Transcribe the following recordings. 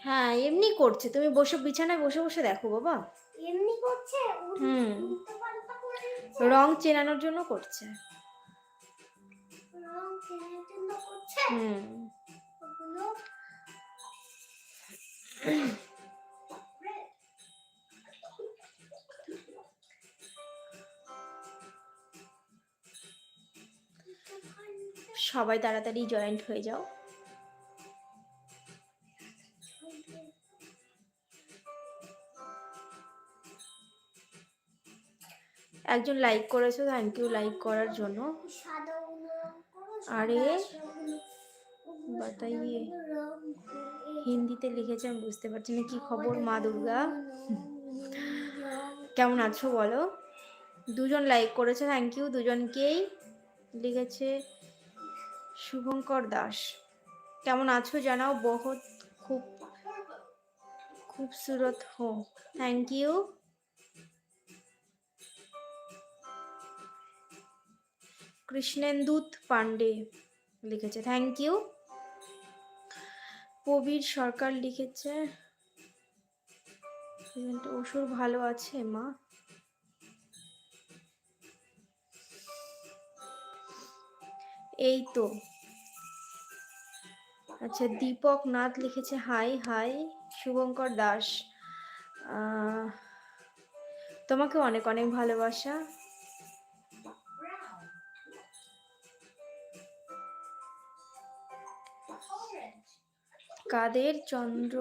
হ্যাঁ এমনি করছে। তুমি বসে বিছানায় বসে বসে দেখো বাবা। এমনি করছে হুম। রং চেনানোর জন্য করছে। রং চেনার জন্য করছে? হুম। সবাই তাড়াতাড়ি জয়েন্ট হয়ে যাও। একজন লাইক করেছ থ্যাংক ইউ লাইক করার জন্য। আরে, বাতাইয়ে। হিন্দিতে লিখেছে আমি বুঝতে পারছি না কি খবর মা দুর্গা। কেমন আছো বলো? দুজন লাইক করেছে থ্যাংক ইউ দুজনকেই লিখেছে। শুভঙ্কর দাস। কেমন আছো জানাও বহুত খুব, খুবসুরত হো থ্যাংক ইউ কৃষ্ণেন্দুত পান্ডে লিখেছে থ্যাংক ইউ কবির সরকার লিখেছে অসুর ভালো আছে মা। এই তো আচ্ছা দীপক নাথ লিখেছে, হাই হাই, শুভঙ্কর দাস। তোমাকে অনেক অনেক ভালোবাসা। কাদের চন্দ্র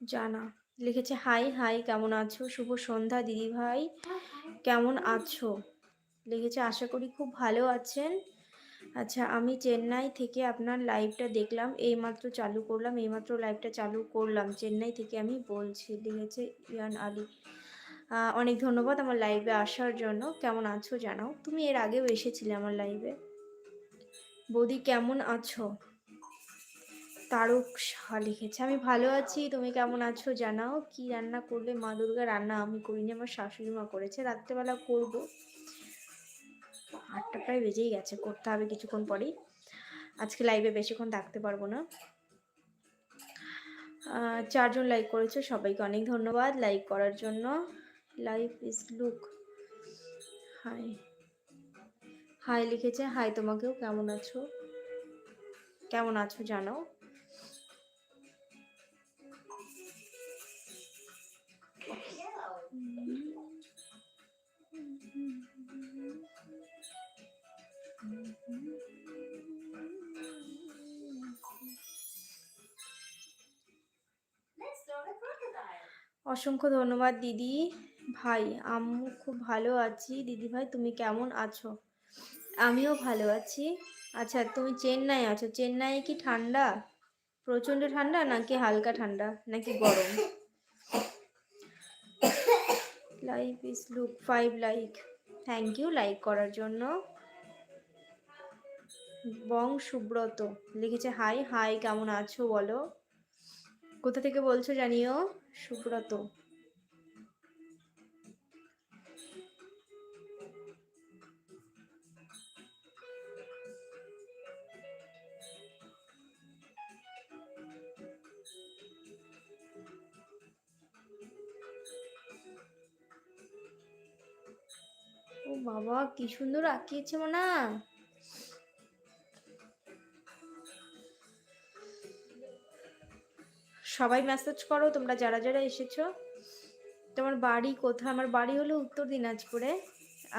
জানা? লিখেছে, হাই হাই, কেমন আছো? শুভ সন্ধ্যা দিদি ভাই কেমন আছো? লিখেছে, আশা করি খুব ভালো আছেন। আচ্ছা আমি চেন্নাই থেকে আপনার লাইভটা দেখলাম, এইমাত্র চালু করলাম, এইমাত্র লাইভটা চালু করলাম। চেন্নাই থেকে আমি বলছি লিখেছে ইয়ান আলী। অনেক ধন্যবাদ আমার লাইভে আসার জন্য। কেমন আছো জানাও। তুমি এর আগেও এসেছিলে আমার লাইভে বৌদি, কেমন আছো? তারক শাহ লিখেছে, আমি ভালো আছি, তুমি কেমন আছো জানাও। কি রান্না করলে মা দুর্গা? রান্না আমি করিনি, আমার শাশুড়ি মা করেছে। রাত্রেবেলা করব। আটটা প্রায় বেজেই গেছে, করতে হবে কিছুক্ষণ পরেই। আজকে লাইভে বেশিক্ষণ থাকতে পারব না। চারজন লাইক করেছ, সবাইকে অনেক ধন্যবাদ লাইক করার জন্য। Life is look hi hi লিখেছে হাই তোমাকেও কেমন আছো? কেমন আছো জানাও। অসংখ্য ধন্যবাদ, দিদি। ভাই, আম্মু খুব ভালো আছি। দিদি ভাই, তুমি কেমন আছো? আমিও ভালো আছি। আচ্ছা তুমি চেন্নাই আছো? চেন্নাই কি ঠান্ডা? প্রচণ্ড ঠান্ডা নাকি হালকা ঠান্ডা নাকি গরম? Like is look five like thank you like করার জন্য। বং সুব্রত লিখেছে হাই হাই কেমন আছো বলো? কোথা থেকে বলছো জানিও? সুব্রত। ও বাবা কি সুন্দর আঁকিয়েছে মনা। সবাই মেসেজ করো, তোমরা যারা যারা এসেছ। তোমার বাড়ি কোথায়? আমার বাড়ি হলো উত্তর দিনাজপুরে।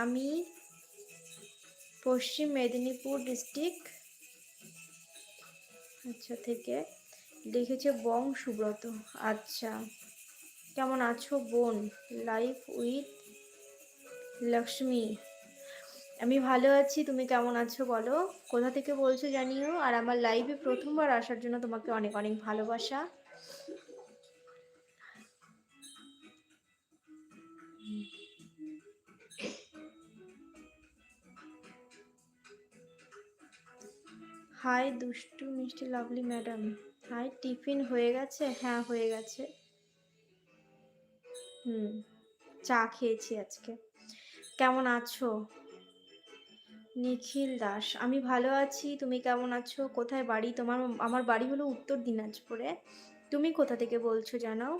আমি পশ্চিম মেদিনীপুর ডিস্ট্রিক্ট আচ্ছা থেকে লিখেছে বং সুব্রত। আচ্ছা কেমন আছো বোন? লাইফ উইথ লক্ষ্মী আমি ভালো আছি, তুমি কেমন আছো বলো? কোথা থেকে বলছো জানিও। আর আমার লাইভে প্রথমবার আসার জন্য তোমাকে অনেক অনেক ভালোবাসা। হাই, দুষ্টু, মিষ্টি, লাভলি ম্যাডাম। হাই, টিফিন হয়ে গেছে? হ্যাঁ হয়ে গেছে। হুম, চা খেয়েছি আজকে। কেমন আছো? নিখিল দাস, আমি ভালো আছি। তুমি কেমন আছো? কোথায় বাড়ি? তোমার আমার বাড়ি হলো উত্তর দিনাজপুরে। তুমি কোথা থেকে বলছো জানাও?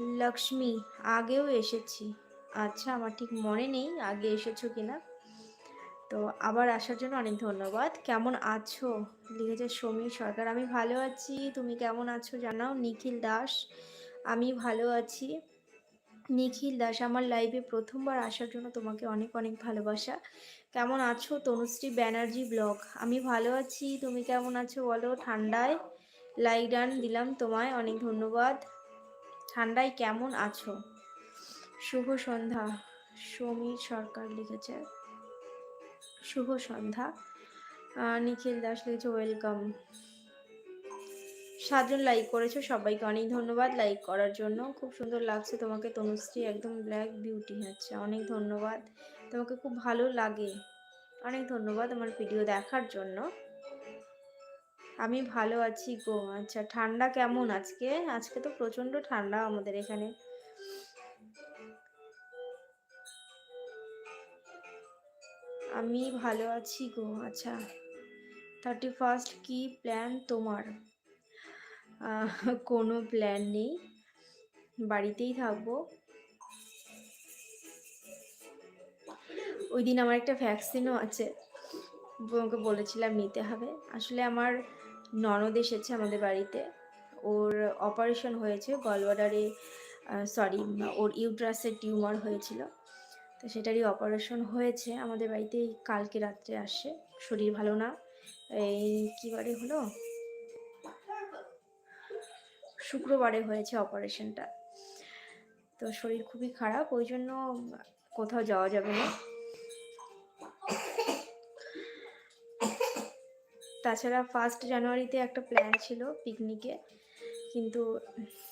লক্ষ্মী, আগেও এসেছি। আচ্ছা আমার ঠিক মনে নেই, আগে এসেছ কিনা। তো আবার আসার জন্য অনেক ধন্যবাদ। কেমন আছো? লিখেছে সমীর সরকার। আমি ভালো আছি। তুমি কেমন আছো জানাও। নিখিল দাস, আমি ভালো আছি। নিখিল দাস, আমার লাইভে প্রথমবার আসার জন্য তোমাকে অনেক অনেক ভালোবাসা। কেমন আছো? তনুশ্রী ব্যানার্জি ব্লগ। আমি ভালো আছি। তুমি কেমন আছো বলো? ঠান্ডায় লাইক ডান দিলাম তোমায়। অনেক ধন্যবাদ। ঠান্ডায় কেমন আছো? শুভ সন্ধ্যা। সমীর সরকার লিখেছে। শুভ সন্ধ্যা। নিখিল দাস লিখেছে ওয়েলকাম সাতজন লাইক করেছ, সবাইকে অনেক ধন্যবাদ লাইক করার জন্য। খুব সুন্দর লাগছে তোমাকে, তনুশ্রী, একদম ব্ল্যাক বিউটি হচ্ছে। অনেক ধন্যবাদ। তোমাকে খুব ভালো লাগে। অনেক ধন্যবাদ আমার ভিডিও দেখার জন্য। আমি ভালো আছি গো। আচ্ছা ঠান্ডা কেমন আজকে? আজকে তো প্রচণ্ড ঠান্ডা আমাদের এখানে। আমি ভালো আছি গো আচ্ছা। থার্টি ফার্স্ট কী প্ল্যান তোমার? কোনো প্ল্যান নেই। বাড়িতেই থাকব। ওই দিন আমার একটা ভ্যাকসিনও আছে। ওকে বলেছিলাম নিতে হবে। আসলে আমার ননদ এসেছে আমাদের বাড়িতে। ওর অপারেশন হয়েছে গলওয়াডারে সরি ওর ইউট্রাসের টিউমার হয়েছিল। তো সেটারই অপারেশন হয়েছে। আমাদের বাড়িতে এই কালকে রাত্রে আসে। শরীর ভালো না। এই কী বারে হলো? শুক্রবারে হয়েছে অপারেশনটা তো শরীর খুবই খারাপ, ওই জন্য কোথাও যাওয়া যাবে না। তাছাড়া ফার্স্ট জানুয়ারিতে একটা প্ল্যান ছিল পিকনিকে কিন্তু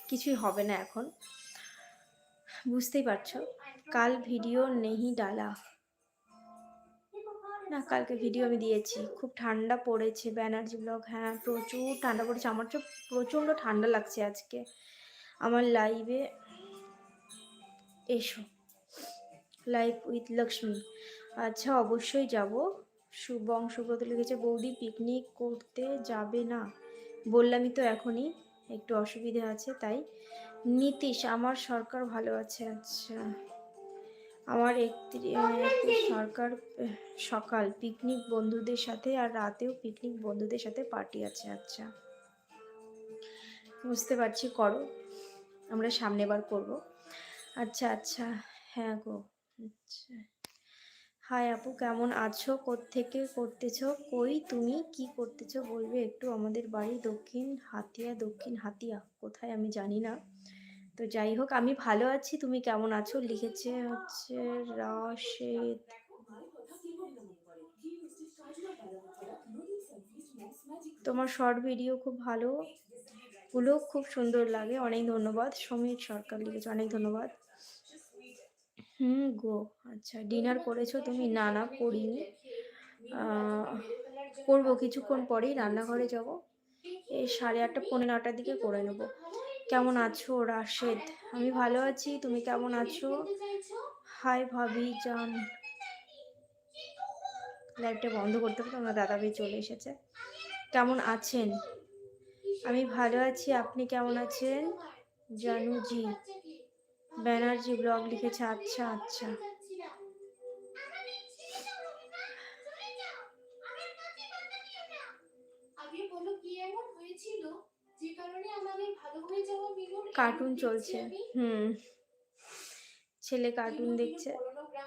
কিছুই হবে না এখন। বুঝতেই পারছ? কাল ভিডিও নেহি ডালা। না, কালকে ভিডিও আমি দিয়েছি। খুব ঠান্ডা পড়েছে ব্যানার্জি ব্লগ। হ্যাঁ প্রচুর ঠান্ডা পড়েছে। আমার তো প্রচণ্ড ঠান্ডা লাগছে আজকে। আমার লাইভে এসো। লাইভ উইথ লক্ষ্মী আচ্ছা অবশ্যই যাব। শুভং সুব্রত লিখেছে বৌদি পিকনিক করতে যাবে না। বললামই তো এখনই, একটু অসুবিধা আছে, তাই। নীতিশ, আমার সরকার ভালো আছে। আচ্ছা। আমার একটি সরকার সকাল পিকনিক বন্ধুদের সাথে আর রাতেও পিকনিক বন্ধুদের সাথে পার্টি আছে আচ্ছা। বুঝতে পারছি, করো। আমরা সামনে বার করব। আচ্ছা আচ্ছা হ্যাঁ গো। আচ্ছা। হাই আপু, কেমন আছো? থেকে করতেছো? কই তুমি? কি করতেছো? বলবে একটু আমাদের বাড়ি দক্ষিণ হাতিয়া দক্ষিণ হাতিয়া। কোথায় আমি জানি না। তো যাই হোক, আমি ভালো আছি। তুমি কেমন আছো? লিখেছে হচ্ছে রাশেদ। তোমার শর্ট ভিডিও খুব ভালো। গুলো খুব সুন্দর লাগে। অনেক ধন্যবাদ। সমীর সরকার লিখেছে। অনেক ধন্যবাদ। হুম, গো। আচ্ছা ডিনার করেছ তুমি? না না, করিনি। করব কিছুক্ষণ পরেই। রান্নাঘরে যাব। এই সাড়ে আটটা পনেরো নটার দিকে করে নেব। কেমন আছো, রাশেদ? আমি ভালো আছি, তুমি কেমন আছো? হাই ভাবি, জান। লাইভটা বন্ধ করতে হবে আমার দাদা ভাই চলে এসেছে। কেমন আছেন? আমি ভালো আছি, আপনি কেমন আছেন? জানুজি, ব্যানার্জি ব্লগ লিখেছে আচ্ছা আচ্ছা। কার্টুন চলছে। হুম। ছেলে কার্টুন দেখছে।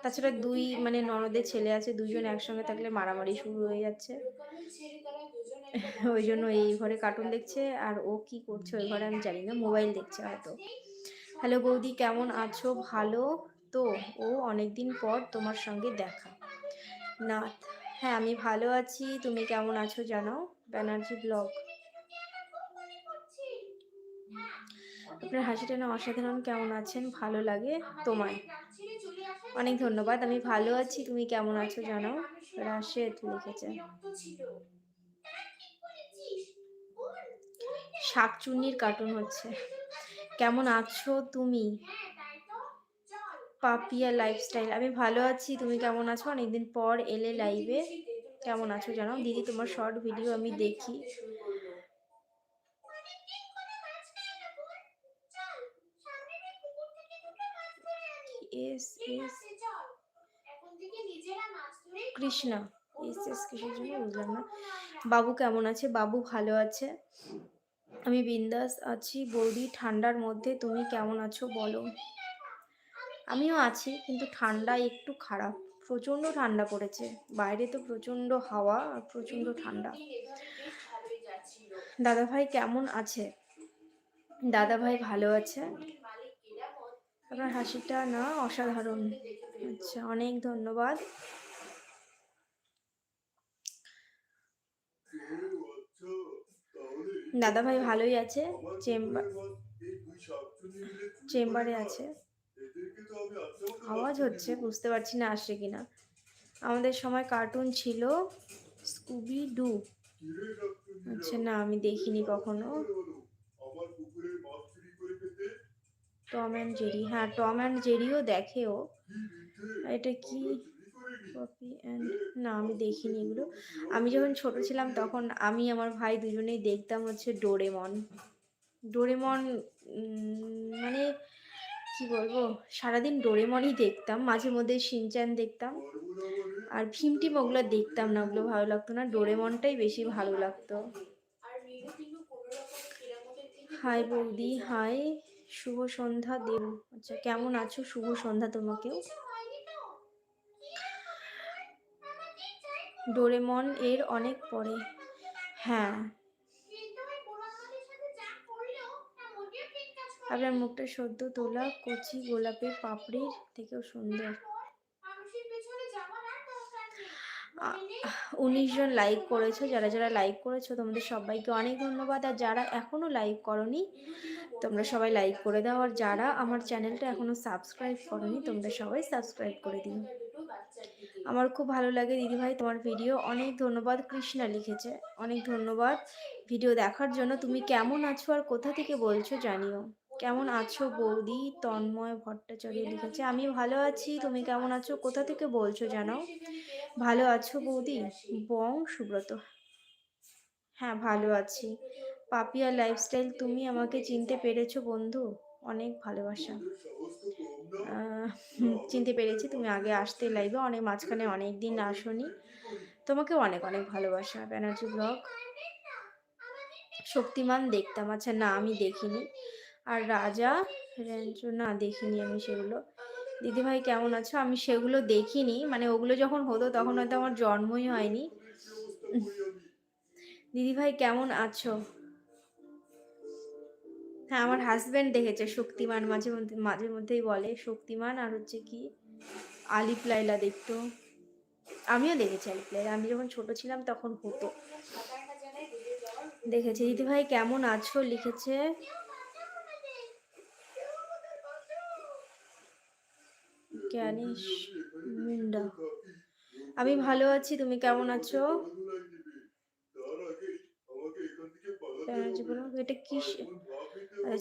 তাছাড়া দুই মানে ননদের ছেলে আছে দুজন একসঙ্গে থাকলে মারামারি শুরু হয়ে যাচ্ছে। ওই জন্য এই ঘরে কার্টুন দেখছে, আর ও কি করছে ওই ঘরে আমি জানি না মোবাইল দেখছে হয়তো। হ্যালো বৌদি, কেমন আছো? ভালো? তো ও অনেকদিন পর তোমার সঙ্গে দেখা। না হ্যাঁ আমি ভালো আছি। তুমি কেমন আছো জানাও? ব্যানার্জি ব্লগ। আপনার হাসিটা না অসাধারণ কেমন আছেন? ভালো লাগে তোমায় অনেক ধন্যবাদ, আমি ভালো আছি, তুমি কেমন আছো জানাও রাশেদ লিখেছে শাকচুন্নির কার্টুন হচ্ছে। কেমন আছো তুমি? পাপিয়া লাইফস্টাইল আমি ভালো আছি, তুমি কেমন আছো? অনেকদিন পর এলে লাইভে কেমন আছো জানো? দিদি, তোমার শর্ট ভিডিও আমি দেখি। S S. Krishna S S কিসের জন্য বুঝলাম না। বাবু কেমন আছে? বাবু ভালো আছে? আমি বিন্দাস আছি বৌদি ঠান্ডার মধ্যে। তুমি কেমন আছো বলো। আমিও আছি কিন্তু ঠান্ডা একটু খারাপ। প্রচণ্ড ঠান্ডা পড়েছে। বাইরে তো প্রচণ্ড হাওয়া আর প্রচণ্ড ঠান্ডা। দাদাভাই কেমন আছে? দাদাভাই ভালো আছে? আপনার হাসিটা না অসাধারণ। আচ্ছা অনেক ধন্যবাদ। দাদা ভাই ভালোই আছে, চেম্বার চেম্বারে আছে। আওয়াজ হচ্ছে, বুঝতে পারছি না আসছে কিনা। আমাদের সময় কার্টুন ছিল, স্কুবি ডু। আচ্ছা না, আমি দেখিনি কখনো। Tom and Jerry. হ্যাঁ টম অ্যান্ড জেরিও দেখেও। এটা কি? কপি অ্যান্ড না, আমি দেখিনি এগুলো। আমি যখন ছোট ছিলাম তখন আমি, আমার ভাই দুজনেই দেখতাম হচ্ছে ডোরেমন। ডোরেমন মানে কি বলব? সারাদিন ডোরেমনই দেখতাম, মাঝে মধ্যে শিনচ্যান দেখতাম। আর ভীমটিম ওগুলো দেখতাম না, ওগুলো ভালো লাগতো না। ডোরেমনটাই বেশি ভালো লাগতো। হাই বৌদি, হাই। শুভ সন্ধ্যা, দেব। আচ্ছা কেমন আছো? শুভ সন্ধ্যা তোমাকেও। ডোরেমন এর অনেক পরে। হ্যাঁ। আপনার মুখটা সদ্য তোলা কচি গোলাপের পাপড়ির থেকেও সুন্দর? উনিশ জন লাইক করেছ, যারা যারা লাইক করেছ, তোমাদের সবাইকে অনেক ধন্যবাদ। আর যারা এখনও লাইক করনি তোমরা সবাই লাইক করে দাও। আর যারা আমার চ্যানেলটা এখনও সাবস্ক্রাইব করনি, তোমরা সবাই সাবস্ক্রাইব করে দিকে আমার খুব ভালো লাগে দিদিভাই তোমার ভিডিও অনেক ধন্যবাদ কৃষ্ণা লিখেছে। অনেক ধন্যবাদ ভিডিও দেখার জন্য। তুমি কেমন আছো আর কোথা থেকে বলছো জানিও। কেমন আছো বৌদি? তন্ময় ভট্টাচার্য লিখেছে। আমি ভালো আছি। তুমি কেমন আছো? কোথা থেকে বলছো জানাও। ভালো আছো বৌদি? বং সুব্রত। হ্যাঁ ভালো আছি। পাপিয়া লাইফস্টাইল তুমি আমাকে চিনতে পেরেছ বন্ধু? অনেক ভালোবাসা। চিনতে পেরেছি, তুমি আগে আসতে লাইভে অনেক মাঝখানে অনেক দিন আসনি। তোমাকে অনেক অনেক ভালোবাসা ব্যানার্জি ব্লগ শক্তিমান দেখতাম আচ্ছা না, আমি দেখিনি। আর রাজা রেঞ্জো না দেখিনি আমি সেগুলো। দিদিভাই, কেমন আছো? আমি সেগুলো দেখিনি। মানে ওগুলো যখন হতো, তখন হয়তো আমার জন্মই হয়নি। দিদিভাই, কেমন আছো? হ্যাঁ আমার হাজবেন্ড দেখেছে শক্তিমান মাঝে মধ্যে মাঝে মধ্যেই বলে শক্তিমান আর হচ্ছে কি আলিপ লাইলা দেখতো। আমিও দেখেছি আলিপ লাইলা। আমি যখন ছোট ছিলাম তখন হতো। দেখেছি দিদিভাই কেমন আছো? লিখেছে জ্ঞানেশ মুন্ডা। আমি ভালো আছি তুমি কেমন আছো? এটা কি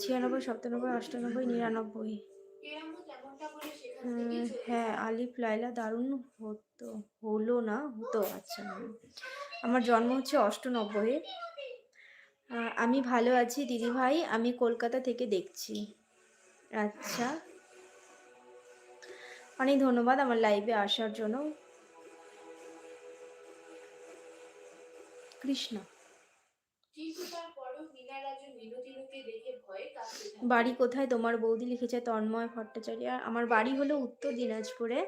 ছিয়ানব্বই, সাতানব্বই অষ্টানব্বই নিরানব্বই। হ্যাঁ আলিফ লাইলা দারুণ হতো, হলো না, হতো আচ্ছা। আমার জন্ম হচ্ছে অষ্টনব্বই। আমি ভালো আছি দিদি ভাই আমি কলকাতা থেকে দেখছি। আচ্ছা। অনেক ধন্যবাদ আমার লাইভে আসার জন্য। কৃষ্ণা কিন্তু তারপরও মিনা রাজু মিনু টিনুকে দেখে ভয়ে কাঁপতে থাকে বাড়ি কোথায়? তোমার বৌদি লিখেছে তন্ময় ভট্টাচার্য। আমার বাড়ি হলো উত্তর দিনাজপুরে।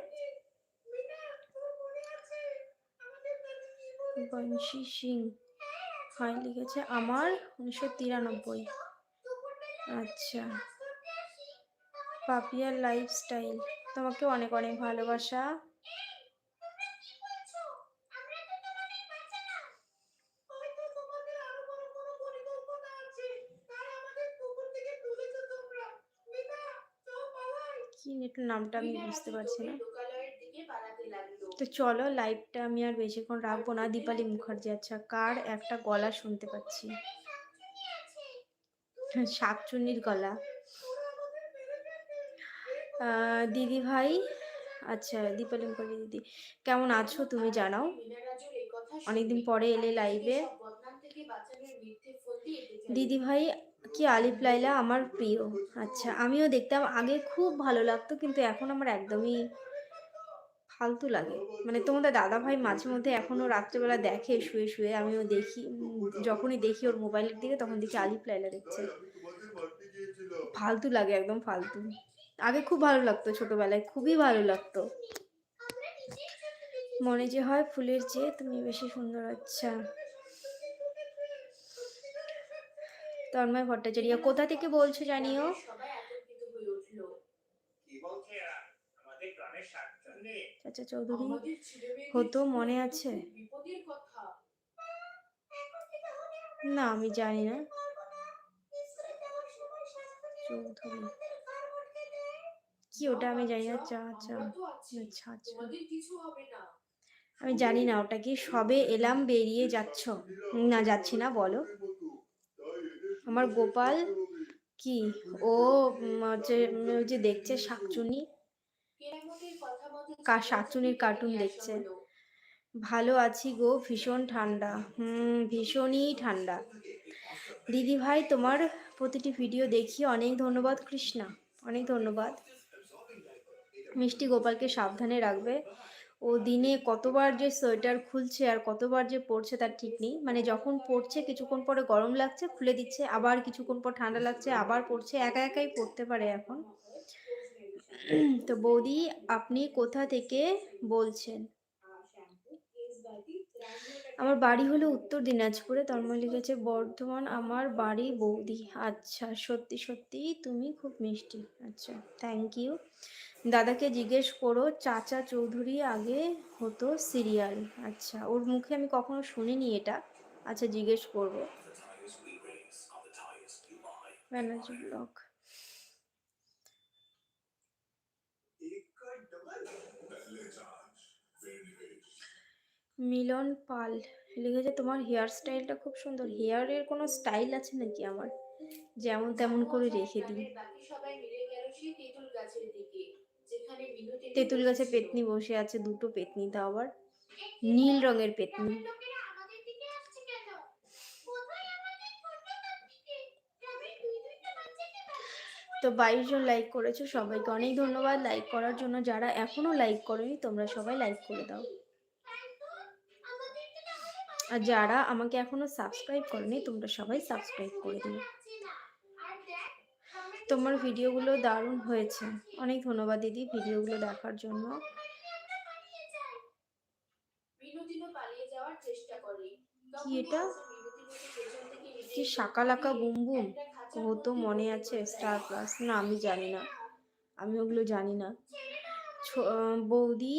বংশী সিং। হয়, লিখেছে আমার উনিশশো তিরানব্বই। আচ্ছা। পাপিয়ার লাইফস্টাইল তোমাকে অনেক অনেক ভালোবাসা। কি একটু নামটা আমি বুঝতে পারছি না। তো চলো লাইভটা আমি আর বেশিক্ষণ রাখব না। দীপালি মুখার্জি আচ্ছা কার একটা গলা শুনতে পাচ্ছি। শাকচুন্নির গলা। দিদি ভাই আচ্ছা দীপালি মুখার্জি দিদি কেমন আছো তুমি জানাও। অনেকদিন পরে এলে লাইভে। দিদি ভাই কি আলিফ লাইলা আমার প্রিয়? আচ্ছা আমিও দেখতাম, আগে খুব ভালো লাগতো, কিন্তু এখন আমার একদমই ফালতু লাগে। মানে তোমাদের দাদা ভাই মাঝে মধ্যে এখনও রাত্রেবেলা দেখে, শুয়ে শুয়ে আমিও দেখি যখনই দেখি ওর মোবাইলের দিকে, তখন দেখি আলিফ লাইলা দেখছে। ফালতু লাগে, একদম ফালতু। আগে খুব ভালো লাগতো ছোটবেলায়, খুবই ভালো লাগতো। মনে যে হয় ফুলের চেয়ে তুমি বেশি সুন্দর আচ্ছা। তন্ময় ভট্টাচার্য কোথা থেকে বলছো জানিও? চাচা চৌধুরী হতো মনে আছে? না আমি জানি না। চৌধুরী কি ওটা আমি জানি না চা চা আচ্ছা আচ্ছা। তোমাদের কিছু হবে না। আমি জানি না ওটা কি সবে এলাম বেরিয়ে যাচ্ছ? না যাচ্ছি না বলো। আমার গোপাল কি? ও ওই যে দেখছে শাকচুনি। শাকচুনির কার্টুন দেখছে। ভালো আছি গো, ভীষণ ঠান্ডা। হুম, ভীষণই ঠান্ডা। দিদি ভাই, তোমার প্রতিটি ভিডিও দেখি। অনেক ধন্যবাদ, কৃষ্ণা। অনেক ধন্যবাদ। মিষ্টি গোপালকে সাবধানে রাখবে। ও দিনে কতবার যে সোয়েটার খুলছে আর কতবার যে পড়ছে তার ঠিক নেই। মানে যখন পড়ছে কিছুক্ষণ পরে গরম লাগছে, খুলে দিচ্ছে, আবার কিছুক্ষণ পর ঠান্ডা লাগছে, আবার পড়ছে একা একাই পড়তে পারে এখন। তো বৌদি, আপনি কোথা থেকে বলছেন? আমার বাড়ি হলো উত্তর দিনাজপুরে তন্ময় লিখেছে বর্ধমান, আমার বাড়ি বৌদি। আচ্ছা সত্যি সত্যি তুমি খুব মিষ্টি। আচ্ছা থ্যাংক ইউ দাদাকে জিজ্ঞেস করো, চাচা চৌধুরী আগে হতো সিরিয়াল আচ্ছা ওর মুখে আমি কখনো শুনিনি এটা। আচ্ছা জিজ্ঞেস করব। মিলন পাল লিখেছে, তোমার হেয়ার স্টাইলটা খুব সুন্দর। হেয়ারের কোনো স্টাইল আছে নাকি আমার? যেমন তেমন করে রেখে দিই। তেঁতুল গাছে। পেতনি বসে আছে, দুটো পেতনি তাও আবার। নীল রঙের পেতনি। তো বাইশ জন লাইক করেছ, সবাইকে অনেক ধন্যবাদ লাইক করার জন্য। যারা এখনও লাইক করেনি, তোমরা সবাই লাইক করে দাও। তো আর যারা আমাকে এখনও সাবস্ক্রাইব করেনি, তোমরা সবাই সাবস্ক্রাইব করে দিও পাচ্ছে না আর দেখ গ্রামের তোমার ভিডিওগুলো দারুণ হয়েছে। অনেক ধন্যবাদ দিদি ভিডিওগুলো দেখার জন্য। কি এটা? কি শাকালাকা বুম বুম? ও তো মনে আছে স্টার প্লাস না আমি জানি না। আমি ওগুলো জানি না। বৌদি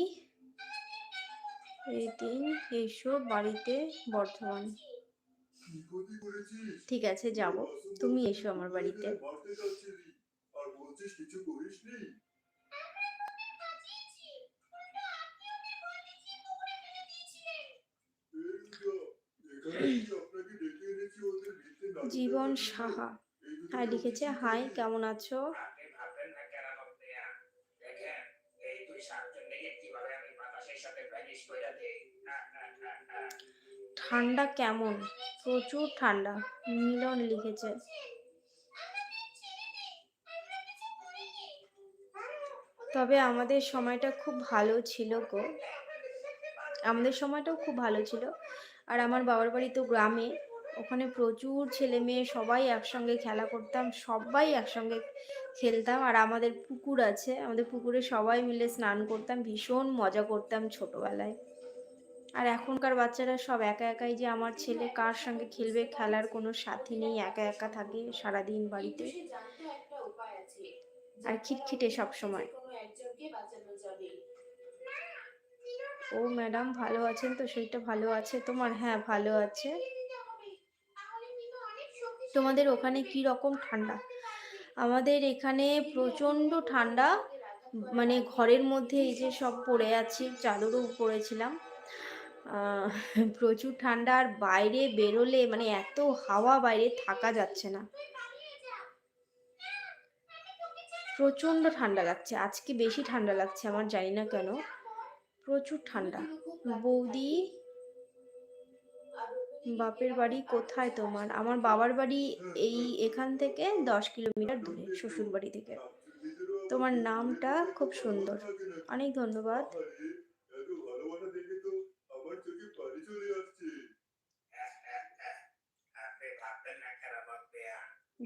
এই এসো বাড়িতে বর্ধমান। ঠিক আছে, যাব। তুমি এসো আমার বাড়িতে। জীবন সাহা। দুটো হ্যাঁ লিখেছে, হাই, কেমন আছো? সাথে ঠান্ডা কেমন? প্রচুর ঠান্ডা, মিলন লিখেছে। তবে আমাদের সময়টা খুব ভালো ছিল গো। আমাদের সময়টাও খুব ভালো ছিল। আর আমার বাবার বাড়ি তো গ্রামে, ওখানে প্রচুর ছেলে মেয়ে সবাই একসঙ্গে খেলা করতাম, সবাই একসঙ্গে খেলতাম। আর আমাদের পুকুর আছে, আমাদের পুকুরে সবাই মিলে স্নান করতাম, ভীষণ মজা করতাম ছোটবেলায়। আর এখনকার বাচ্চারা সব একা একাই যে আমার ছেলে কার সঙ্গে খেলবে খেলার কোনো সাথী নেই একা একা থাকে সারাদিন বাড়িতে। আর খিটখিটে সব সময়। ও ম্যাডাম ভালো আছেন তো? শরীরটা ভালো আছে তোমার? হ্যাঁ ভালো আছে। তোমাদের ওখানে কি রকম ঠান্ডা? আমাদের এখানে প্রচণ্ড ঠান্ডা। মানে ঘরের মধ্যে এই যে সব পড়ে আছি চাদরও পরেছিলাম আহ, প্রচুর ঠান্ডা আর বাইরে বেরোলে মানে এত হাওয়া বাইরে থাকা যাচ্ছে না। প্রচণ্ড ঠান্ডা লাগছে, আজকে বেশি ঠান্ডা লাগছে আমার, জানি না কেন। প্রচুর ঠান্ডা। বৌদি, বাপের বাড়ি কোথায় তোমার? আমার বাবার বাড়ি এই এখান থেকে দশ কিলোমিটার দূরে শ্বশুর বাড়ি থেকে। তোমার নামটা খুব সুন্দর। অনেক ধন্যবাদ আরে এত ভালোবাসা দেখে তো আমার চোখে পানি চলে আসছে আপনি ভাববেন না খারাপ ভাইয়া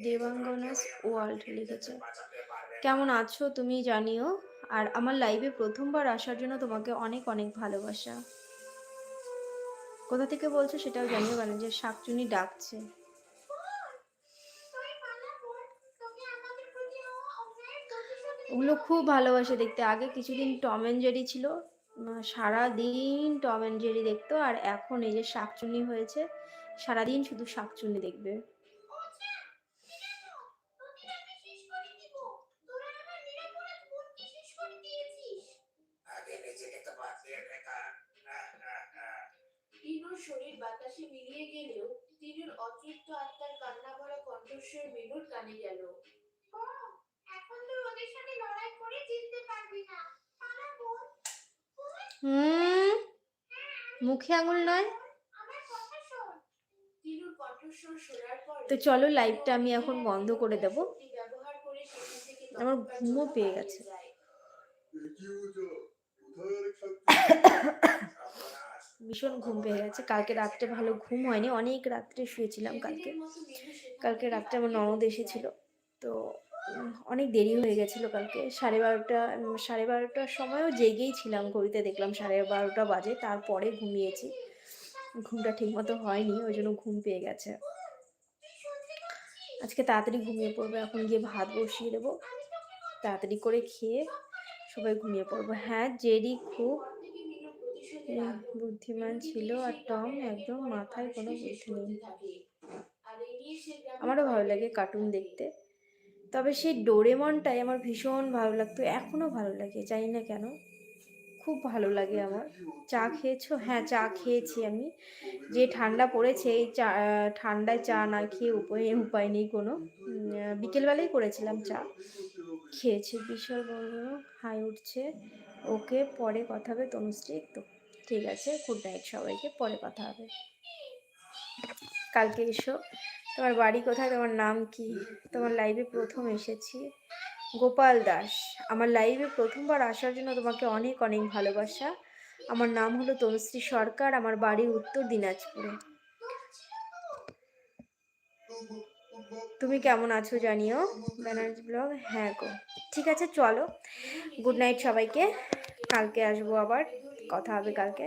দেবাঙ্গনাস ওয়ার্ল্ড লিখেছে। কেমন আছো তুমি জানিও? আর আমার লাইভে প্রথমবার আসার জন্য তোমাকে অনেক অনেক ভালোবাসা। কোথা থেকে বলছো সেটাও জানিও কেন যে শাকচুনি ডাকছে। ওগুলো খুব ভালোবাসে দেখতে। আগে কিছুদিন টম অ্যান্ড জেরি ছিল সারাদিন টম অ্যান্ড জেরি দেখতো, আর এখন এই যে শাকচুনি হয়েছে, সারাদিন শুধু শাকচুনি দেখবে ওঝা বিরানো তোকে আমি শেষ করে দিব তোরা আমার নিরাপরাধ বোনকে শেষ করে দিয়েছিস আগে নিজেকে তো বাঁচিয়ে দেখা টিনুর বাতাসে মিলিয়ে গেলেও টিনুর অতৃপ্ত আত্মার কান্না ভরা কণ্ঠস্বর মিনুর কানে গেল। এখন তুই ওদের সাথে লড়াই করে জিততে পারবি না। হুম? মুখে আঙুল নয়? আমার কথা শোন। টিনুর কণ্ঠস্বর শোনার পর তো চলো লাইভটা আমি এখন বন্ধ করে দেব। ব্যবহার করে সেখান থেকে আমার ঘুমও পেয়ে গেছে। ভীষণ ঘুম পেয়ে গেছে। কালকে রাত্রে ভালো ঘুম হয়নি, অনেক রাত্রে শুয়েছিলাম কালকে। কালকে রাত্রে আমার ননদ এসেছিল। তো অনেক দেরি হয়ে গেছিল কালকে। সাড়ে বারোটা সাড়ে বারোটার সময়ও জেগেই ছিলাম ঘড়িতে, দেখলাম সাড়ে বারোটা বাজে। তারপরে ঘুমিয়েছি। ঘুমটা ঠিক মতো হয়নি, ওই জন্য ঘুম পেয়ে গেছে। আজকে তাড়াতাড়ি ঘুমিয়ে পড়ব, এখন গিয়ে ভাত বসিয়ে দেবো। তাড়াতাড়ি করে খেয়ে সবাই ঘুমিয়ে পড়ব। হ্যাঁ জেরি খুব তখন থেকে মিনুর প্রতিশোধের উম, আগুন বুদ্ধিমান ছিল আর টম একদম মাথায় কোনো বুদ্ধি নেই। আমারও ভালো লাগে কার্টুন দেখতে। তবে সেই ডোরেমনটাই আমার ভীষণ ভালো লাগতো এখনও ভালো লাগে জানি না কেন। খুব ভালো লাগে আমার। চা খেয়েছো? হ্যাঁ চা খেয়েছি আমি। যে ঠান্ডা পড়েছে এই চা ঠান্ডায় চা না খেয়ে উপায় উপায় নেই কোনো। বিকেলবেলাই করেছিলাম চা। খেয়েছি বিশাল বড় হাই উঠছে। ওকে পরে কথা হবে তনুশ্রী তো ঠিক আছে গুড নাইট সবাইকে, পরে কথা হবে। কালকে এসো। তোমার বাড়ি কোথায়? তোমার নাম কি? তোমার লাইভে প্রথম এসেছি। গোপাল দাস, আমার লাইভে প্রথমবার আসার জন্য তোমাকে অনেক অনেক ভালোবাসা। আমার নাম হলো তনুশ্রী সরকার, আমার বাড়ি উত্তর দিনাজপুরে। তুমি কেমন আছো জানিও? ব্যানার্জি ব্লগ? হ্যাঁ গো। ঠিক আছে, চলো। গুড নাইট সবাইকে। কালকে আসব আবার। কথা হবে কালকে